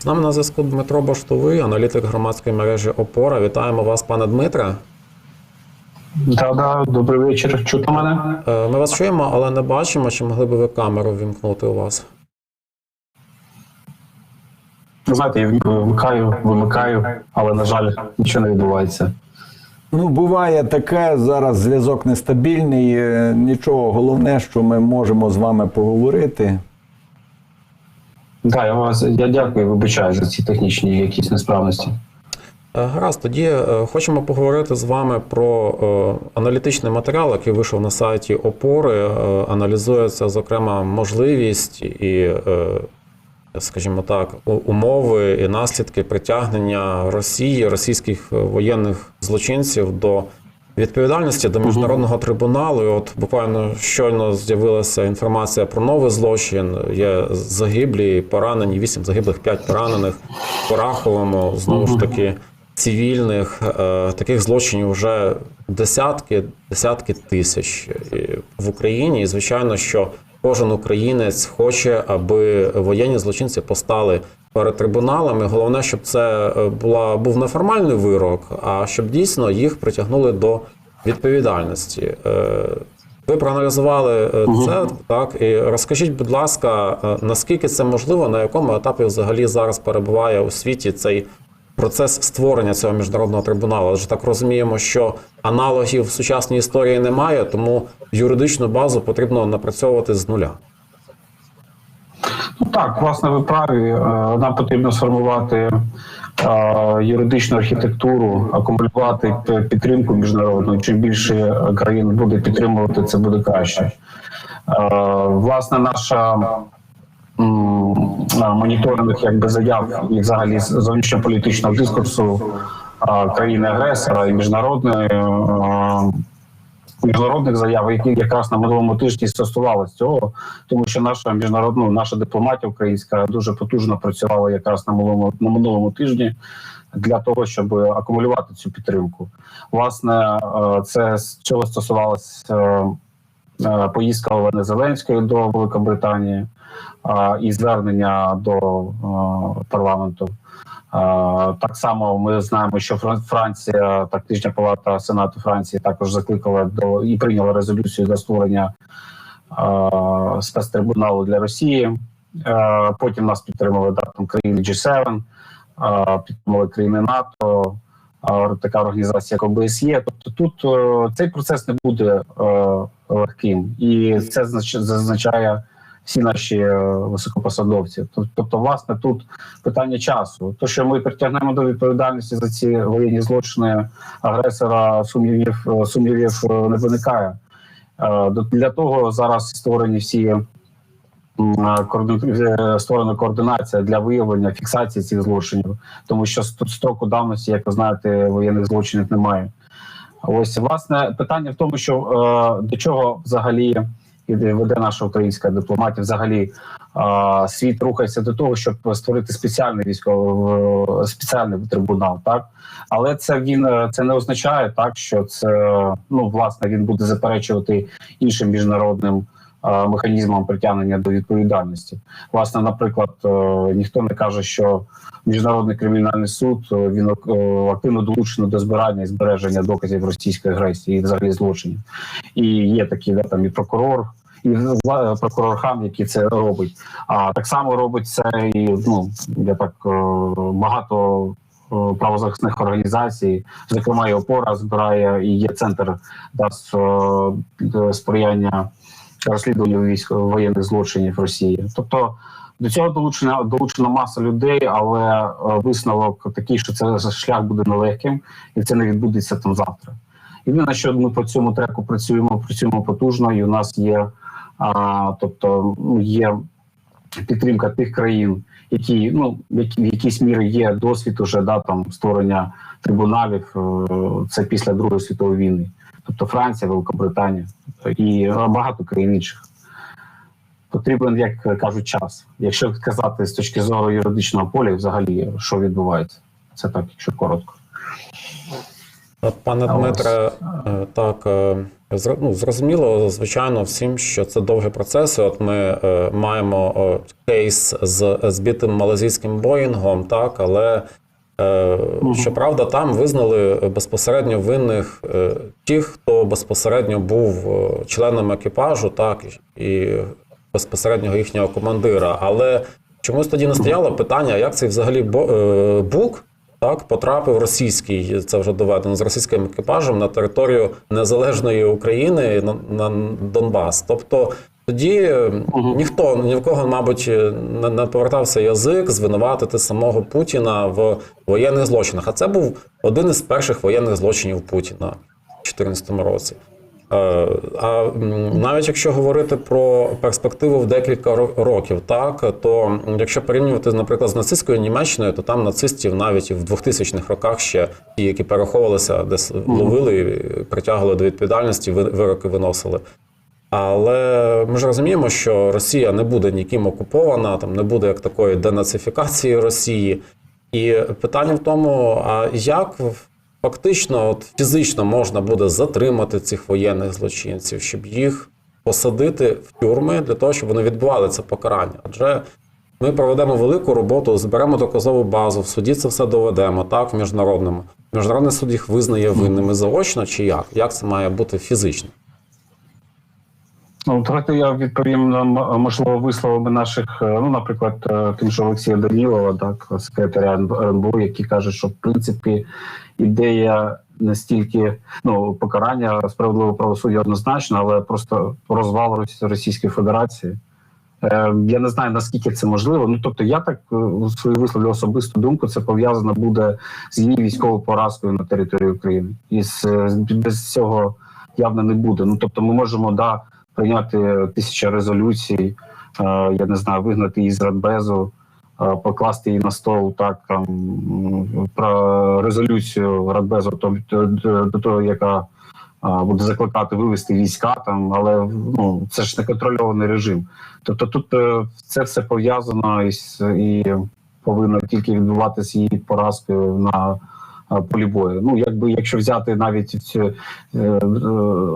З нами на зв'язку Дмитро Баштовий, аналітик громадської мережі Опора. Вітаємо вас, пане Дмитре. Да, да, добрий вечір. Чути мене? Е, Ми вас чуємо, але не бачимо. Чи могли б ви камеру вімкнути у вас? Знаєте, я вмикаю, вимикаю, але на жаль, нічого не відбувається. Ну, буває таке, зараз зв'язок нестабільний. е, Нічого, головне, що ми можемо з вами поговорити. Да, я вас я дякую, вибачаю за ці технічні якісь несправності. Е, Гаразд, тоді е, хочемо поговорити з вами про е, аналітичний матеріал, який вийшов на сайті Опори. Аналізується, зокрема, можливість і, скажімо так, умови і наслідки притягнення Росії, російських воєнних злочинців до відповідальності до міжнародного трибуналу. І От буквально щойно з'явилася інформація про новий злочин. Є загиблі, поранені, вісім загиблих, п'ять поранених по Раховому. Знову ж таки, цивільних е, таких злочинів вже десятки, десятки тисяч е, в Україні. І звичайно, що кожен українець хоче, аби воєнні злочинці постали перед трибуналами. Головне, щоб це е, була був не формальний вирок, а щоб дійсно їх притягнули до відповідальності. Е, Ви проаналізували е, це так і розкажіть, будь ласка, наскільки це можливо, на якому етапі взагалі зараз перебуває у світі цей процес створення цього міжнародного трибуналу? Адже так розуміємо, що аналогів в сучасній історії немає, тому юридичну базу потрібно напрацьовувати з нуля. Ну так, власне, ви праві. Е, Нам потрібно сформувати е, юридичну архітектуру, акумулювати підтримку міжнародну. Чим більше країн буде підтримувати, це буде краще. Е, Власне, наша моніторинг якби заяв і взагалі зовнішньополітичного дискурсу країни-агресора і міжнародної. Е, Міжнародних заяв, які якраз на минулому тижні стосувалися цього, тому що наша міжнародна наша дипломатія українська дуже потужно працювала якраз на минулому на минулому тижні для того, щоб акумулювати цю підтримку. Власне, е, це чого стосувалося е, поїздка Олени Зеленської до Великобританії е, і звернення до е, парламенту. Так само ми знаємо, що Фран- Франція, тактична палата Сенату Франції також закликала до і прийняла резолюцію для створення спецтрибуналу для Росії. Е, Потім нас підтримали да, там країни G7, е, підтримали країни НАТО, така організація, як ОБСЄ. Тобто тут е, цей процес не буде е, легким, і це зазначає всі наші е, високопосадовці. Тобто, власне, тут питання часу. То, що ми притягнемо до відповідальності за ці воєнні злочини агресора, сумнівів е, сумнівів е, не виникає. Для того зараз створені всі створена координація для виявлення фіксації цих злочинів, тому що ст- строку давності, як ви знаєте, воєнних злочинів немає. Ось власне питання в тому, що до чого взагалі веде наша українська дипломатія, взагалі світ рухається до того, щоб створити спеціальний військовий спеціальний трибунал, так але це він е, це не означає так, що це ну власне він буде заперечувати іншим міжнародним. е, Механізмам притягнення до відповідальності, власне, наприклад, е, ніхто не каже, що міжнародний кримінальний суд він активно долучений до збирання і збереження доказів російської агресії і взагалі злочинів. І є такі да, там і прокурор, і вла- прокурор Хан, який це робить. А так само робить це і ну я так е, багато. е, Правозахисних організацій, зокрема, і опора збирає і є центр да, з е, сприяння розслідуванню військ воєнних злочинів Росії. Тобто до цього долучена долучена маса людей, але висновок такий, що це шлях буде нелегким, і це не відбудеться там завтра. Єдине, що ми по цьому треку працюємо, працюємо потужно, і у нас є, а, тобто ну, є підтримка тих країн, які ну які в якійсь мірі є досвід уже да там створення трибуналів. е, Це після Другої світової війни, тобто Франція, Великобританія і багато країн інших. Потрібен, як кажуть, час. Якщо казати з точки зору юридичного поля, взагалі що відбувається, це так, якщо коротко. Пане Дмитре, е, так е, ну, зрозуміло, звичайно, всім, що це довгі процеси. От ми е, маємо е, кейс з збитим малазійським Боїнгом, так, але е, щоправда, там визнали безпосередньо винних е, тих, хто безпосередньо був е, членом екіпажу, так, і безпосереднього їхнього командира. Але чомусь тоді не стояло питання, як цей взагалі е, бук так, потрапив російський, це вже доведено з російським екіпажем на територію незалежної України на, на Донбас. Тобто тоді угу. ніхто ні в кого, мабуть, не, не повертався язик звинуватити самого Путіна в воєнних злочинах. А це був один із перших воєнних злочинів Путіна в 2014 році. Е, А навіть якщо говорити про перспективу в декілька років, так то якщо порівнювати, наприклад, з нацистською Німеччиною, то там нацистів навіть в 2000-х роках ще ті, які переховувалися, десь ловили, притягували до відповідальності, вироки виносили. Але ми ж розуміємо, що Росія не буде ніким окупована, там не буде як такої денацифікації Росії. І питання в тому, а як фактично, от фізично можна буде затримати цих воєнних злочинців, щоб їх посадити в тюрми для того, щоб вони відбували це покарання? Адже ми проведемо велику роботу, зберемо доказову базу, в суді це все доведемо, так, в міжнародному. Міжнародний суд їх визнає винними заочно чи як? Як це має бути фізично? Ну, давайте я відповім на можливо висловами наших, е, ну, наприклад, е, тим же Олексія Данілова, так, секретаря РНБО, який каже, що в принципі ідея настільки ну покарання справедливого правосуддя однозначно, але просто розвал Рос- Російської Федерації. Е, Я не знаю наскільки це можливо. Ну тобто, я так свою висловлю особисту думку. Це пов'язано буде з її військовою поразкою на території України, і з, без цього явно не буде. Ну тобто, ми можемо да прийняти тисяча резолюцій. е, Я не знаю, вигнати її з Радбезу, е, покласти її на стол так там про резолюцію Радбезу, до, до, того, яка буде закликати вивести війська там, але ну це ж неконтрольований режим. Тобто тут е, це все пов'язано із і повинно тільки відбуватися її поразкою на е, полі бою. Ну якби якщо взяти навіть е, е,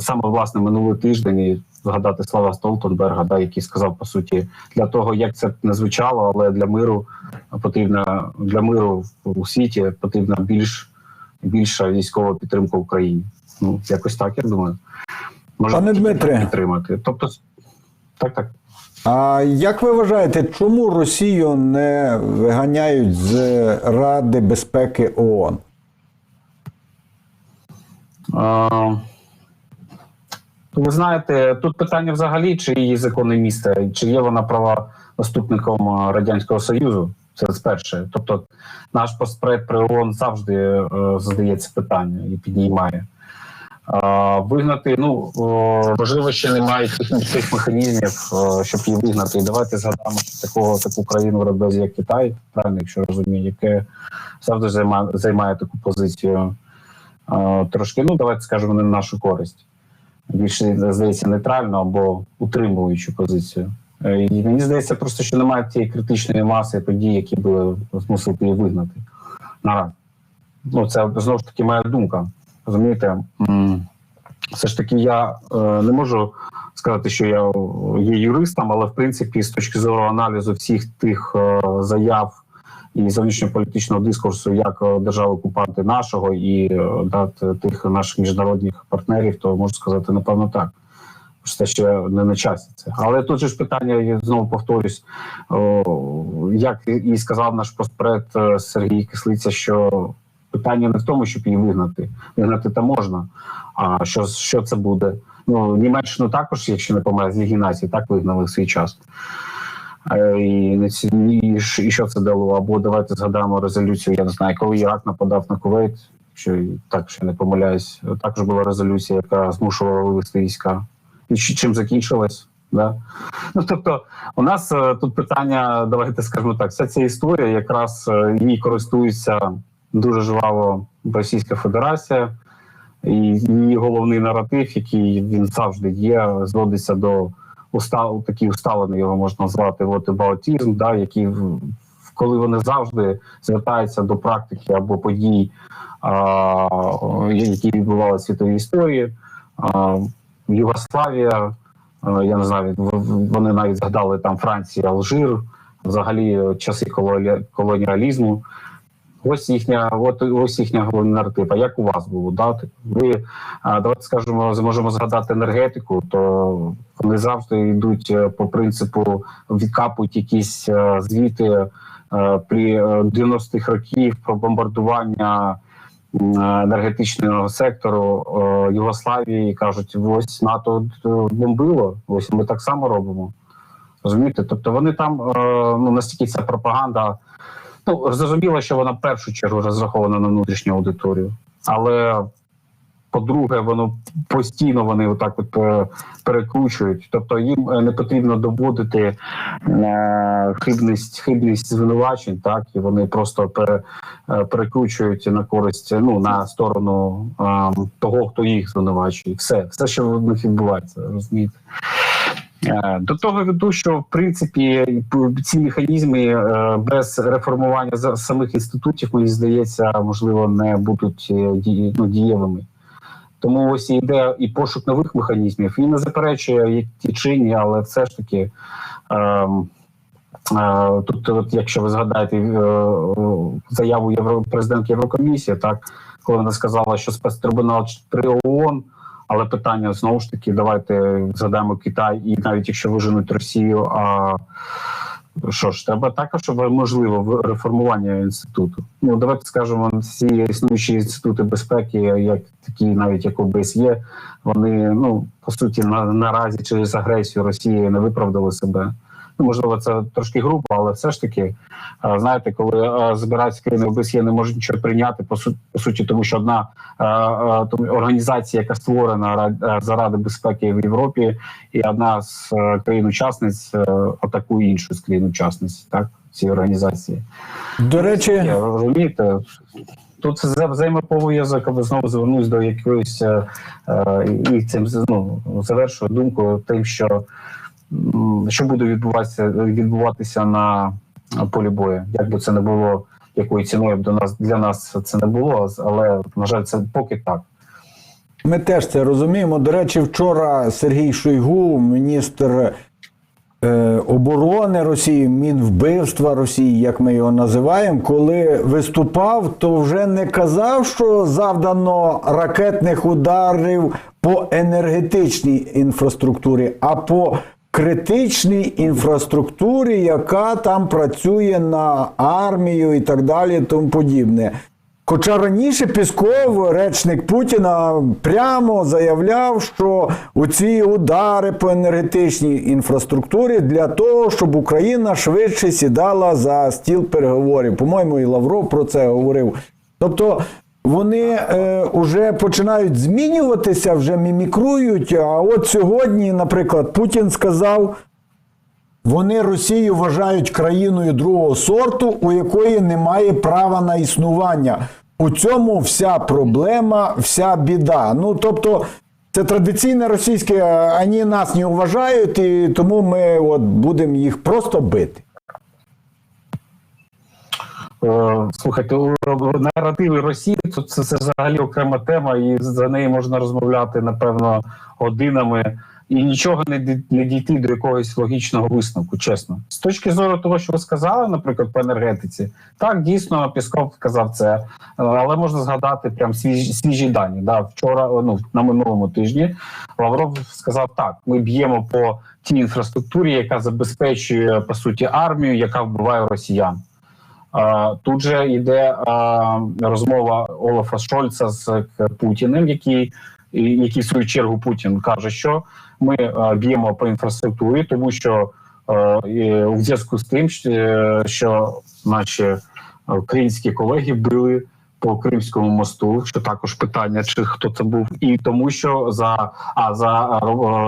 саме власне минулий тиждень і згадати слова Столтенберга, да, який сказав по суті для того, як це не звучало, але для миру потрібна для миру у світі потрібна більш більша військова підтримка Україні. Ну якось так я думаю. Може Пане Дмитре. підтримати. Тобто, так, так. А як ви вважаєте, чому Росію не виганяють з Ради безпеки ООН? А, Ви знаєте, тут питання взагалі, чи її законне місце, чи є вона права наступником Радянського Союзу. Це перше. Тобто, наш постпред при ООН завжди е, задає це питання і піднімає. А, вигнати, ну о, можливо, ще немає технічних механізмів, о, щоб її вигнати. І давайте згадаємо, що такого таку країну в Радбезі, як Китай, правильно, якщо розумію, яке завжди займає, займає таку позицію. Е, трошки, ну давайте скажемо, не на нашу користь. Більше здається, нейтральну або утримуючу позицію. Е, І мені здається, просто що немає тієї критичної маси подій, які би змусили її вигнати. Наразі. Ну, це знову ж таки моя думка. Розумієте, все ж таки, я е, не можу сказати, що я є юристом, але в принципі, з точки зору аналізу всіх тих е, заяв і зовнішньополітичного дискурсу як е, держави окупанти нашого і е, да, тих наших міжнародних партнерів, то можу сказати, напевно, так. Це ще не на часі. Це. Але тут же ж питання, я знову повторюсь, як і- сказав наш постпред е, Сергій Кислиця, що питання не в тому, щоб її вигнати. Вигнати то можна. А що, що це буде? Ну, Німеччину також, якщо не помиляюсь, з Націй, так вигнали в свій час. Е, І, що це дало? Або давайте згадаємо резолюцію. Я не знаю, коли Ірак нападав на Кувейт, що так ще не помиляюсь. Також була резолюція, яка змушувала вивести війська. І чим закінчилась? Да? Ну тобто, у нас е, тут питання, давайте скажемо так, вся ця історія якраз е, її користується дуже жваво Російська Федерація, і її головний наратив, який він завжди є, зводиться до устал, такий усталений його можна назвати вотибаутізм, да, в- коли вони завжди звертаються до практики або подій а, які відбувалися в світовій історії. А, Югославія, а, я не знаю, вони навіть згадали там Франція, Алжир, взагалі часи колоні- колоніалізму. Ось їхня, от ось їхня головний наратив. А як у вас було? Да? Ви давайте скажемо, можемо згадати енергетику, то вони завжди йдуть е, по принципу, відкапують якісь е, звіти е, при е, 90-х років про бомбардування е, енергетичного сектору е, Югославії. і Кажуть, ось НАТО е, бомбило, ось ми так само робимо. Розумієте? Тобто вони там е, ну настільки ця пропаганда. Ну, зрозуміло, що вона в першу чергу розрахована на внутрішню аудиторію, але по-друге, воно постійно вони отак от е, перекручують. Тобто їм е, не потрібно доводити е, хибність, хибність звинувачень, так і вони просто пере, перекручують на користь, ну на сторону того, хто їх звинувачує. Все, все, що в них відбувається, розумієте. Е, До того веду, що в принципі ці механізми е, без реформування самих інститутів, мені здається, можливо, не будуть е, ну, дієвими. Тому ось і йде і пошук нових механізмів. Він не заперечує як ті чинні, але все ж таки. ем, Тут, от, якщо ви згадаєте заяву Євро, президентки Єврокомісії, так коли вона сказала, що спецтрибунал при ООН, але питання знову ж таки, давайте задамо Китай, і навіть якщо виженуть Росію, а що ж, треба також можливо реформування інституту. Ну давайте скажемо, всі існуючі інститути безпеки, як такі, навіть як ОБСЄ, вони ну по суті на наразі через агресію Росії не виправдали себе. Можливо, це трошки грубо, але все ж таки, е, знаєте, коли е, збираються країни ОБСЄ не можуть нічого прийняти, по суті, по суті, тому що одна е, організація, яка створена ра- заради безпеки в Європі, і одна з країн-учасниць атакує іншу з країн-учасниць, так ці організації. До речі, Я, розумієте, тут взаємопов'язок, аби знову звернусь до якоїсь і цим ну, завершую думку тим, що що буде відбуватися відбуватися на полі бою. Як би це не було, якою ціною до нас для нас це не було, але на жаль, це поки так. Ми теж це розуміємо. До речі, вчора Сергій Шойгу, міністр е, оборони Росії, Мінвбивства Росії, як ми його називаємо, коли виступав, то вже не казав, що завдано ракетних ударів по енергетичній інфраструктурі, а по критичній інфраструктурі, яка там працює на армію і так далі, тому подібне. Хоча раніше Пісков, речник Путіна, прямо заявляв, що оці удари по енергетичній інфраструктурі для того, щоб Україна швидше сідала за стіл переговорів. По-моєму, і Лавров про це говорив. Тобто вони е, вже починають змінюватися, вже мімікрують. А от сьогодні, наприклад, Путін сказав. Вони Росію вважають країною другого сорту, у якої немає права на існування. У цьому вся проблема, вся біда. Ну тобто, це традиційне російське, вони нас не вважають, і тому ми от будемо їх просто бити. Е, Слухайте, наративи Росії то це, це взагалі окрема тема, і за неї можна розмовляти напевно годинами, і нічого не, не дійти до якогось логічного висновку. Чесно, з точки зору того, що ви сказали, наприклад, по енергетиці, так дійсно Пісков сказав це, е, але можна згадати прям свіжі, свіжі дані. Да, вчора, ну на минулому тижні, Лавров сказав так: ми б'ємо по тій інфраструктурі, яка забезпечує по суті армію, яка вбиває росіян. А, Тут же йде розмова Олафа Шольца з Путіним, який, який в свою чергу Путін каже, що ми а, б'ємо по інфраструктурі, тому що а, у зв'язку з тим, е, що наші українські колеги били по Кримському мосту, що також питання, чи хто це був, і тому, що за а за,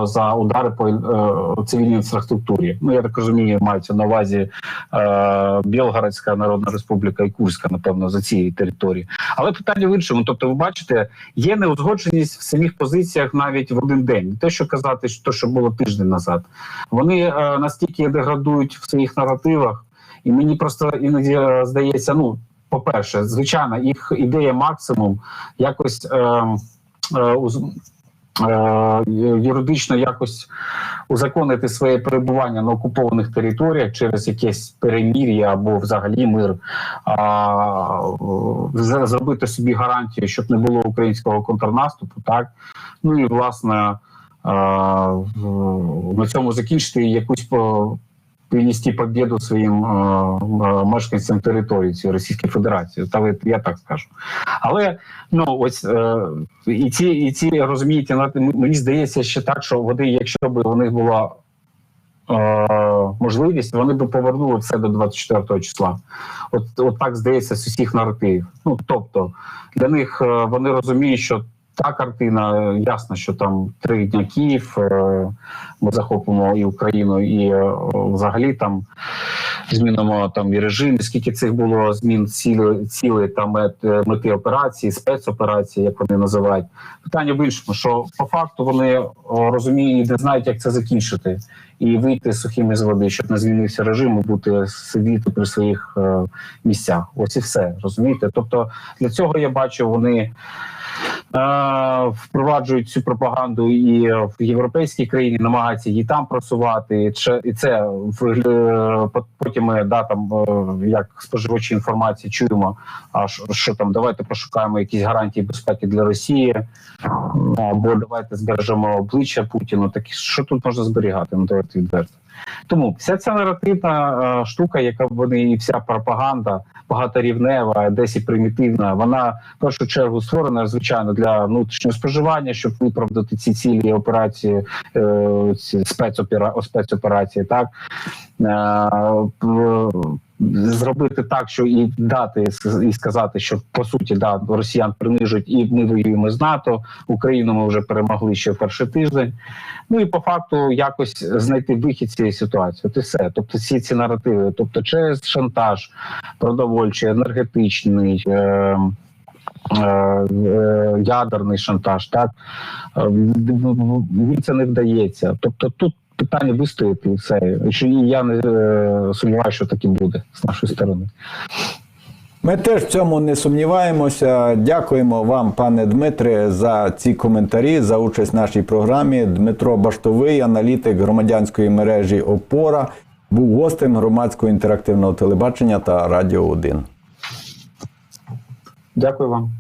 е, за удари по е, цивільній інфраструктурі. Ну я так розумію, мається на увазі е, Білгородська Народна Республіка і Курська, напевно, за цієї території. Але питання в іншому. Тобто, ви бачите, є неузгодженість в самих позиціях навіть в один день. Те, що казати, що то, що було тиждень назад. Вони е, настільки деградують в своїх наративах, і мені просто іноді е, здається, ну. По-перше, звичайно, їх ідея максимум якось е, е, е, юридично якось узаконити своє перебування на окупованих територіях через якесь перемір'я або взагалі мир, а, зробити собі гарантію, щоб не було українського контрнаступу, так ну і власне. а, На цьому закінчити якусь по принести победу своїм е, мешканцям території цієї Російської Федерації. Та я так скажу. Але ну ось е, і ці, і ці розумієте, мені здається ще так, що вони, якщо б у них була е, можливість, вони б повернули все до 24 числа. От, от так здається з усіх наративів. Ну тобто для них е, вони розуміють, що. Та картина е, ясно, що там три дня Київ. е, Ми захопимо і Україну, і е, взагалі там змінимо там і режим. Скільки цих було змін цілей, цілей та мет, е, мети операції, спецоперації, як вони називають. Питання в іншому, що по факту вони розуміють, і не знають, як це закінчити, і вийти сухими з води, щоб не змінився режим, бути сидіти при своїх місцях. Ось і все розумієте. Тобто для цього я бачу, вони. Е, Впроваджують цю пропаганду і в європейській країні, намагаються її там просувати. І це- е, по- потім да там е, як споживачі інформації чуємо. А що там давайте пошукаємо якісь гарантії безпеки для Росії, або давайте збережемо обличчя Путіну. Так що тут можна зберігати? Ну давайте відверто. Тому вся ця наративна е, штука, яка вони і вся пропаганда багаторівнева, десь і примітивна, вона в першу чергу створена звичайно для внутрішнього споживання, щоб виправдати ці цілі операції, е, ці спецопера, спецоперації, так? Е, зробити так, що і дати і сказати, що по суті да росіян принижують, і ми воюємо з НАТО. Україну ми вже перемогли ще в перший тиждень. Ну і по факту якось знайти вихід цієї ситуації. От все. Тобто, всі ці наративи, тобто через шантаж, продовольчий, енергетичний. Е- е, е, Ядерний шантаж, так Е, їм це не вдається. Тобто тут питання вистояти і все. І що- я не е, сумніваюся, що так і буде з нашої сторони. Ми теж в цьому не сумніваємося. Дякуємо вам, пане Дмитре, за ці коментарі, за участь в нашій програмі. Дмитро Баштовий, аналітик громадянської мережі Опора, був гостем громадського інтерактивного телебачення та Радіо 1. Дякую вам.